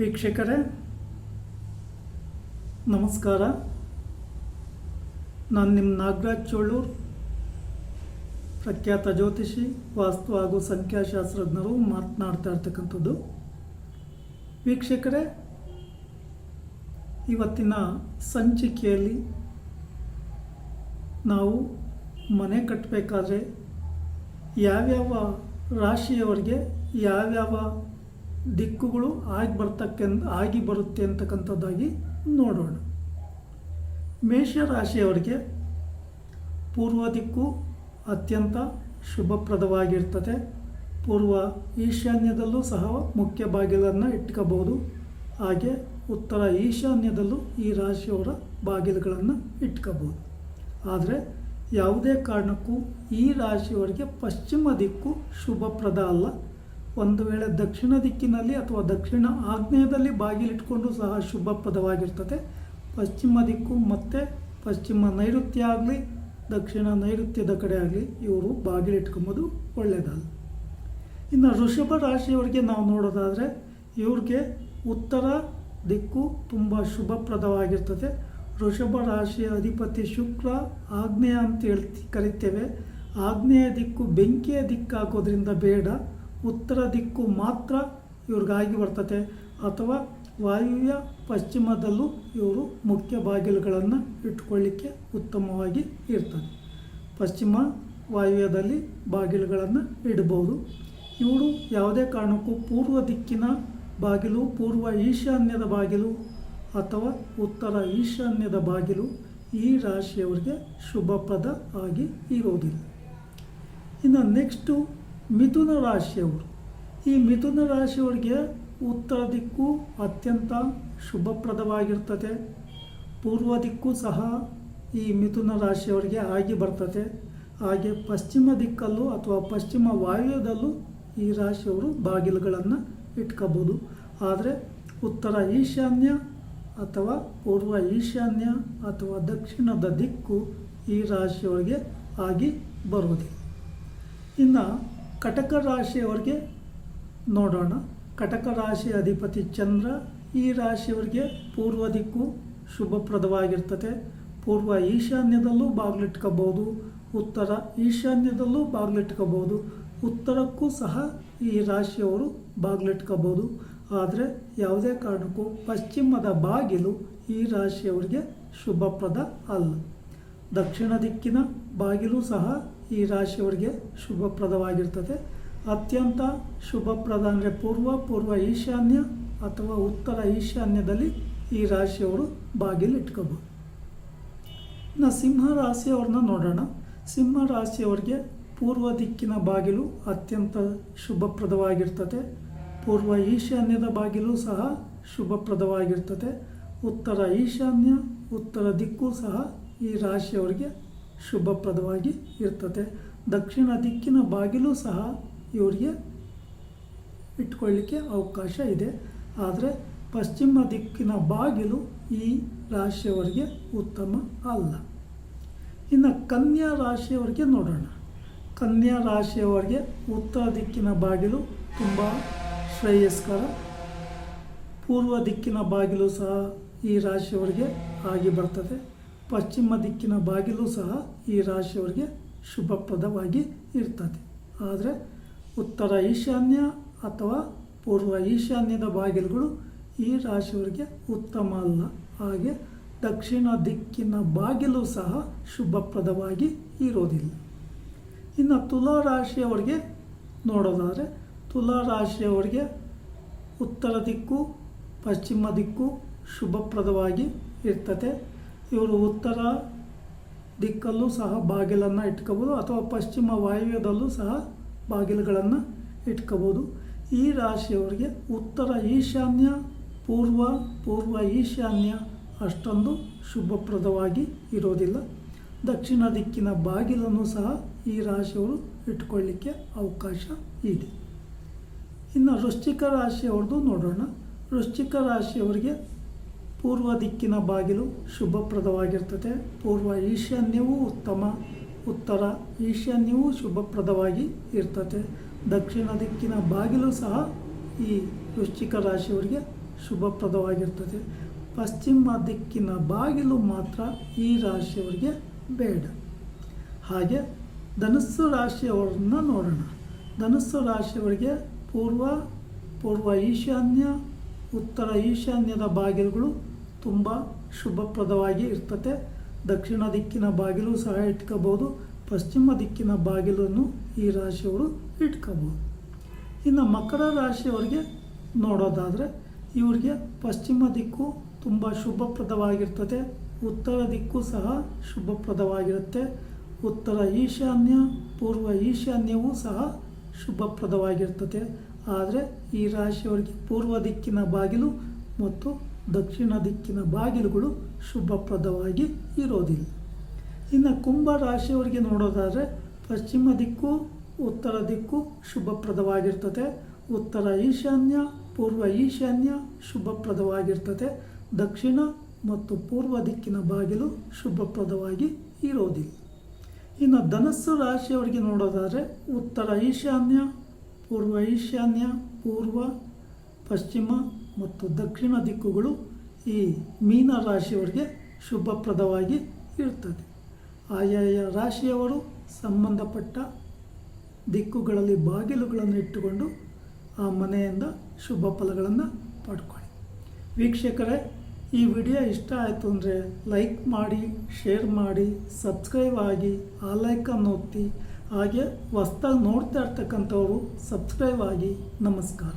ವೀಕ್ಷಕರೇ, ನಮಸ್ಕಾರ. ನಾನು ನಿಮ್ಮ ನಾಗರಾಜ್ ಚೋಳೂರ್, ಪ್ರಖ್ಯಾತ ಜ್ಯೋತಿಷಿ, ವಾಸ್ತು ಹಾಗೂ ಸಂಖ್ಯಾಶಾಸ್ತ್ರಜ್ಞರು ಮಾತನಾಡ್ತಾ ಇರ್ತಕ್ಕಂಥದ್ದು. ವೀಕ್ಷಕರೇ, ಇವತ್ತಿನ ಸಂಚಿಕೆಯಲ್ಲಿ ನಾವು ಮನೆ ಕಟ್ಟಬೇಕಾದ್ರೆ ಯಾವ್ಯಾವ ರಾಶಿಯವರಿಗೆ ಯಾವ್ಯಾವ ದಿಕ್ಕುಗಳು ಆಗಿ ಬರ್ತಕ್ಕಂಥ ಆಗಿ ಬರುತ್ತೆ ಅಂತಕ್ಕಂಥದ್ದಾಗಿ ನೋಡೋಣ. ಮೇಷರಾಶಿಯವರಿಗೆ ಪೂರ್ವ ದಿಕ್ಕು ಅತ್ಯಂತ ಶುಭಪ್ರದವಾಗಿರ್ತದೆ. ಪೂರ್ವ ಈಶಾನ್ಯದಲ್ಲೂ ಸಹ ಮುಖ್ಯ ಬಾಗಿಲನ್ನು ಇಟ್ಕೋಬಹುದು. ಹಾಗೆ ಉತ್ತರ ಈಶಾನ್ಯದಲ್ಲೂ ಈ ರಾಶಿಯವರ ಬಾಗಿಲುಗಳನ್ನು ಇಟ್ಕೋಬಹುದು. ಆದರೆ ಯಾವುದೇ ಕಾರಣಕ್ಕೂ ಈ ರಾಶಿಯವರಿಗೆ ಪಶ್ಚಿಮ ದಿಕ್ಕು ಶುಭಪ್ರದ ಅಲ್ಲ. ಒಂದು ವೇಳೆ ದಕ್ಷಿಣ ದಿಕ್ಕಿನಲ್ಲಿ ಅಥವಾ ದಕ್ಷಿಣ ಆಗ್ನೇಯದಲ್ಲಿ ಬಾಗಿಲಿಟ್ಕೊಂಡು ಸಹ ಶುಭ ಪದವಾಗಿರ್ತದೆ. ಪಶ್ಚಿಮ ದಿಕ್ಕು ಮತ್ತು ಪಶ್ಚಿಮ ನೈಋತ್ಯ ಆಗಲಿ, ದಕ್ಷಿಣ ನೈಋತ್ಯದ ಕಡೆ ಆಗಲಿ ಇವರು ಬಾಗಿಲಿಟ್ಕೊಂಬೋದು ಒಳ್ಳೆಯದಲ್ಲ ಇನ್ನು ಋಷಭ ರಾಶಿಯವರಿಗೆ ನಾವು ನೋಡೋದಾದರೆ ಇವ್ರಿಗೆ ಉತ್ತರ ದಿಕ್ಕು ತುಂಬ ಶುಭಪ್ರದವಾಗಿರ್ತದೆ. ಋಷಭ ರಾಶಿಯ ಅಧಿಪತಿ ಶುಕ್ರ ಆಗ್ನೇಯ ಅಂತ ಹೇಳ್ತಿ, ಕರಿತೇವೆ. ಆಗ್ನೇಯ ದಿಕ್ಕು ಬೆಂಕಿಯ ದಿಕ್ಕಾಗೋದ್ರಿಂದ ಬೇಡ. ಉತ್ತರ ದಿಕ್ಕು ಮಾತ್ರ ಇವ್ರಿಗಾಗಿ ಬರ್ತದೆ ಅಥವಾ ವಾಯುವ್ಯ ಪಶ್ಚಿಮದಲ್ಲೂ ಇವರು ಮುಖ್ಯ ಬಾಗಿಲುಗಳನ್ನು ಇಟ್ಕೊಳ್ಳಿಕ್ಕೆ ಉತ್ತಮವಾಗಿ ಇರ್ತದೆ. ಪಶ್ಚಿಮ ವಾಯುವ್ಯದಲ್ಲಿ ಬಾಗಿಲುಗಳನ್ನು ಇಡಬಹುದು ಇವರು ಯಾವುದೇ ಕಾರಣಕ್ಕೂ ಪೂರ್ವ ದಿಕ್ಕಿನ ಬಾಗಿಲು, ಪೂರ್ವ ಈಶಾನ್ಯದ ಬಾಗಿಲು ಅಥವಾ ಉತ್ತರ ಈಶಾನ್ಯದ ಬಾಗಿಲು ಈ ರಾಶಿಯವರಿಗೆ ಶುಭಪ್ರದ ಆಗಿ ಇರೋದಿಲ್ಲ ಇನ್ನು ನೆಕ್ಸ್ಟು ಮಿಥುನ ರಾಶಿಯವರು. ಈ ಮಿಥುನ ರಾಶಿಯವರಿಗೆ ಉತ್ತರ ದಿಕ್ಕು ಅತ್ಯಂತ ಶುಭಪ್ರದವಾಗಿರ್ತದೆ. ಪೂರ್ವ ದಿಕ್ಕು ಸಹ ಈ ಮಿಥುನ ರಾಶಿಯವರಿಗೆ ಆಗಿ ಬರ್ತದೆ. ಹಾಗೆ ಪಶ್ಚಿಮ ದಿಕ್ಕಲ್ಲೂ ಅಥವಾ ಪಶ್ಚಿಮ ವಾಯುವ್ಯದಲ್ಲೂ ಈ ರಾಶಿಯವರು ಬಾಗಿಲುಗಳನ್ನು ಇಟ್ಕೋಬೋದು. ಆದರೆ ಉತ್ತರ ಈಶಾನ್ಯ ಅಥವಾ ಪೂರ್ವ ಈಶಾನ್ಯ ಅಥವಾ ದಕ್ಷಿಣದ ದಿಕ್ಕು ಈ ರಾಶಿಯವರಿಗೆ ಆಗಿ ಬರುವುದಿಲ್ಲ ಇನ್ನು ಕಟಕ ರಾಶಿಯವರಿಗೆ ನೋಡೋಣ. ಕಟಕ ರಾಶಿ ಅಧಿಪತಿ ಚಂದ್ರ ಈ ರಾಶಿಯವರಿಗೆ ಪೂರ್ವ ದಿಕ್ಕು ಶುಭಪ್ರದವಾಗಿರ್ತದೆ. ಪೂರ್ವ ಈಶಾನ್ಯದಲ್ಲೂ ಬಾಗಿಲಿಟ್ಕೋಬೋದು ಉತ್ತರ ಈಶಾನ್ಯದಲ್ಲೂ ಬಾಗಿಲಿಟ್ಕೋಬೋದು ಉತ್ತರಕ್ಕೂ ಸಹ ಈ ರಾಶಿಯವರು ಬಾಗಿಲಿಟ್ಕೋಬೋದು ಆದರೆ ಯಾವುದೇ ಕಾರಣಕ್ಕೂ ಪಶ್ಚಿಮದ ಬಾಗಿಲು ಈ ರಾಶಿಯವರಿಗೆ ಶುಭಪ್ರದ ಅಲ್ಲ. ದಕ್ಷಿಣ ದಿಕ್ಕಿನ ಬಾಗಿಲು ಸಹ ಈ ರಾಶಿಯವರಿಗೆ ಶುಭಪ್ರದವಾಗಿರ್ತದೆ. ಅತ್ಯಂತ ಶುಭಪ್ರದ ಅಂದರೆ ಪೂರ್ವ ಪೂರ್ವ ಈಶಾನ್ಯ ಅಥವಾ ಉತ್ತರ ಈಶಾನ್ಯದಲ್ಲಿ ಈ ರಾಶಿಯವರು ಬಾಗಿಲು ಇಟ್ಕೋಬೋದು ಇನ್ನು ಸಿಂಹ ರಾಶಿಯವ್ರನ್ನ ನೋಡೋಣ. ಸಿಂಹ ರಾಶಿಯವರಿಗೆ ಪೂರ್ವ ದಿಕ್ಕಿನ ಬಾಗಿಲು ಅತ್ಯಂತ ಶುಭಪ್ರದವಾಗಿರ್ತದೆ. ಪೂರ್ವ ಈಶಾನ್ಯದ ಬಾಗಿಲು ಸಹ ಶುಭಪ್ರದವಾಗಿರ್ತದೆ. ಉತ್ತರ ಈಶಾನ್ಯ, ಉತ್ತರ ದಿಕ್ಕು ಸಹ ಈ ರಾಶಿಯವರಿಗೆ ಶುಭಪ್ರದವಾಗಿ ಇರ್ತದೆ. ದಕ್ಷಿಣ ದಿಕ್ಕಿನ ಬಾಗಿಲು ಸಹ ಇವರಿಗೆ ಇಟ್ಕೊಳ್ಳಿಕ್ಕೆ ಅವಕಾಶ ಇದೆ. ಆದರೆ ಪಶ್ಚಿಮ ದಿಕ್ಕಿನ ಬಾಗಿಲು ಈ ರಾಶಿಯವರಿಗೆ ಉತ್ತಮ ಅಲ್ಲ. ಇನ್ನು ಕನ್ಯಾ ರಾಶಿಯವರಿಗೆ ನೋಡೋಣ. ಕನ್ಯಾ ರಾಶಿಯವರಿಗೆ ಉತ್ತರ ದಿಕ್ಕಿನ ಬಾಗಿಲು ತುಂಬ ಶ್ರೇಯಸ್ಕರ. ಪೂರ್ವ ದಿಕ್ಕಿನ ಬಾಗಿಲು ಸಹ ಈ ರಾಶಿಯವರಿಗೆ ಆಗಿ ಬರ್ತದೆ. ಪಶ್ಚಿಮ ದಿಕ್ಕಿನ ಬಾಗಿಲು ಸಹ ಈ ರಾಶಿಯವರಿಗೆ ಶುಭಪ್ರದವಾಗಿ ಇರ್ತದೆ. ಆದರೆ ಉತ್ತರ ಈಶಾನ್ಯ ಅಥವಾ ಪೂರ್ವ ಈಶಾನ್ಯದ ಬಾಗಿಲುಗಳು ಈ ರಾಶಿಯವರಿಗೆ ಉತ್ತಮ ಅಲ್ಲ. ಹಾಗೆ ದಕ್ಷಿಣ ದಿಕ್ಕಿನ ಬಾಗಿಲು ಸಹ ಶುಭಪ್ರದವಾಗಿ ಇರೋದಿಲ್ಲ. ಇನ್ನು ತುಲಾ ರಾಶಿಯವರಿಗೆ ನೋಡೋದಾದರೆ ತುಲಾ ರಾಶಿಯವರಿಗೆ ಉತ್ತರ ದಿಕ್ಕು, ಪಶ್ಚಿಮ ದಿಕ್ಕು ಶುಭಪ್ರದವಾಗಿ ಇರ್ತದೆ. ಇವರು ಉತ್ತರ ದಿಕ್ಕಲ್ಲೂ ಸಹ ಬಾಗಿಲನ್ನು ಇಟ್ಕೋಬೋದು ಅಥವಾ ಪಶ್ಚಿಮ ವಾಯುವ್ಯದಲ್ಲೂ ಸಹ ಬಾಗಿಲುಗಳನ್ನು ಇಟ್ಕೋಬೋದು. ಈ ರಾಶಿಯವರಿಗೆ ಉತ್ತರ ಈಶಾನ್ಯ, ಪೂರ್ವ ಪೂರ್ವ ಈಶಾನ್ಯ ಅಷ್ಟೊಂದು ಶುಭಪ್ರದವಾಗಿ ಇರೋದಿಲ್ಲ. ದಕ್ಷಿಣ ದಿಕ್ಕಿನ ಬಾಗಿಲನ್ನು ಸಹ ಈ ರಾಶಿಯವರು ಇಟ್ಕೊಳ್ಳಿಕ್ಕೆ ಅವಕಾಶ ಇದೆ. ಇನ್ನು ವೃಶ್ಚಿಕ ರಾಶಿಯವ್ರದ್ದು ನೋಡೋಣ. ವೃಶ್ಚಿಕ ರಾಶಿಯವರಿಗೆ ಪೂರ್ವ ದಿಕ್ಕಿನ ಬಾಗಿಲು ಶುಭಪ್ರದವಾಗಿರ್ತದೆ. ಪೂರ್ವ ಈಶಾನ್ಯವೂ ಉತ್ತಮ, ಉತ್ತರ ಈಶಾನ್ಯವೂ ಶುಭಪ್ರದವಾಗಿ ಇರ್ತದೆ. ದಕ್ಷಿಣ ದಿಕ್ಕಿನ ಬಾಗಿಲು ಸಹ ಈ ವೃಶ್ಚಿಕ ರಾಶಿಯವರಿಗೆ ಶುಭಪ್ರದವಾಗಿರ್ತದೆ. ಪಶ್ಚಿಮ ದಿಕ್ಕಿನ ಬಾಗಿಲು ಮಾತ್ರ ಈ ರಾಶಿಯವರಿಗೆ ಬೇಡ. ಹಾಗೆ ಧನುಸ್ಸು ರಾಶಿಯವರನ್ನು ನೋಡೋಣ. ಧನುಸ್ಸು ರಾಶಿಯವರಿಗೆ ಪೂರ್ವ ಪೂರ್ವ ಈಶಾನ್ಯ ಉತ್ತರ ಈಶಾನ್ಯದ ಬಾಗಿಲುಗಳು ತುಂಬ ಶುಭಪ್ರದವಾಗಿ ಇರ್ತದೆ ದಕ್ಷಿಣ ದಿಕ್ಕಿನ ಬಾಗಿಲು ಸಹ ಇಟ್ಕೋಬೋದು ಪಶ್ಚಿಮ ದಿಕ್ಕಿನ ಬಾಗಿಲನ್ನು ಈ ರಾಶಿಯವರು ಇಟ್ಕೋಬೋದು ಇನ್ನು ಮಕರ ರಾಶಿಯವರಿಗೆ ನೋಡೋದಾದರೆ, ಇವರಿಗೆ ಪಶ್ಚಿಮ ದಿಕ್ಕು ತುಂಬ ಶುಭಪ್ರದವಾಗಿರ್ತದೆ ಉತ್ತರ ದಿಕ್ಕು ಸಹ ಶುಭಪ್ರದವಾಗಿರುತ್ತೆ. ಉತ್ತರ ಈಶಾನ್ಯ, ಪೂರ್ವ ಈಶಾನ್ಯವೂ ಸಹ ಶುಭಪ್ರದವಾಗಿರ್ತದೆ. ಆದರೆ ಈ ರಾಶಿಯವರಿಗೆ ಪೂರ್ವ ದಿಕ್ಕಿನ ಬಾಗಿಲು ಮತ್ತು ದಕ್ಷಿಣ ದಿಕ್ಕಿನ ಬಾಗಿಲುಗಳು ಶುಭಪ್ರದವಾಗಿ ಇರೋದಿಲ್ಲ. ಇನ್ನು ಕುಂಭ ರಾಶಿಯವರಿಗೆ ನೋಡೋದಾದರೆ ಪಶ್ಚಿಮ ದಿಕ್ಕು, ಉತ್ತರ ದಿಕ್ಕು ಶುಭಪ್ರದವಾಗಿರ್ತದೆ. ಉತ್ತರ ಈಶಾನ್ಯ, ಪೂರ್ವ ಈಶಾನ್ಯ ಶುಭಪ್ರದವಾಗಿರ್ತದೆ. ದಕ್ಷಿಣ ಮತ್ತು ಪೂರ್ವ ದಿಕ್ಕಿನ ಬಾಗಿಲು ಶುಭಪ್ರದವಾಗಿ ಇರೋದಿಲ್ಲ. ಇನ್ನು ಧನಸ್ಸು ರಾಶಿಯವರಿಗೆ ನೋಡೋದಾದರೆ ಉತ್ತರ ಈಶಾನ್ಯ, ಪೂರ್ವ ಈಶಾನ್ಯ, ಪೂರ್ವ, ಪಶ್ಚಿಮ ಮತ್ತು ದಕ್ಷಿಣ ದಿಕ್ಕುಗಳು ಈ ಮೀನ ರಾಶಿಯವರಿಗೆ ಶುಭಪ್ರದವಾಗಿ ಇರ್ತದೆ. ಆಯಾಯ ರಾಶಿಯವರು ಸಂಬಂಧಪಟ್ಟ ದಿಕ್ಕುಗಳಲ್ಲಿ ಬಾಗಿಲುಗಳನ್ನು ಇಟ್ಟುಕೊಂಡು ಆ ಮನೆಯಿಂದ ಶುಭ ಫಲಗಳನ್ನು ಪಡ್ಕೊಳ್ಳಿ. ವೀಕ್ಷಕರೇ ಈ ವಿಡಿಯೋ ಇಷ್ಟ ಆಯಿತು ಅಂದರೆ ಲೈಕ್ ಮಾಡಿ, ಶೇರ್ ಮಾಡಿ, ಸಬ್ಸ್ಕ್ರೈಬ್ ಆಗಿ ಆ ಲೈಕನ್ನು ಒತ್ತಿ. ಹಾಗೆ ಹೊಸ್ದಾಗಿ ನೋಡ್ತಾ ಇರ್ತಕ್ಕಂಥವರು ಸಬ್ಸ್ಕ್ರೈಬ್ ಆಗಿ. ನಮಸ್ಕಾರ.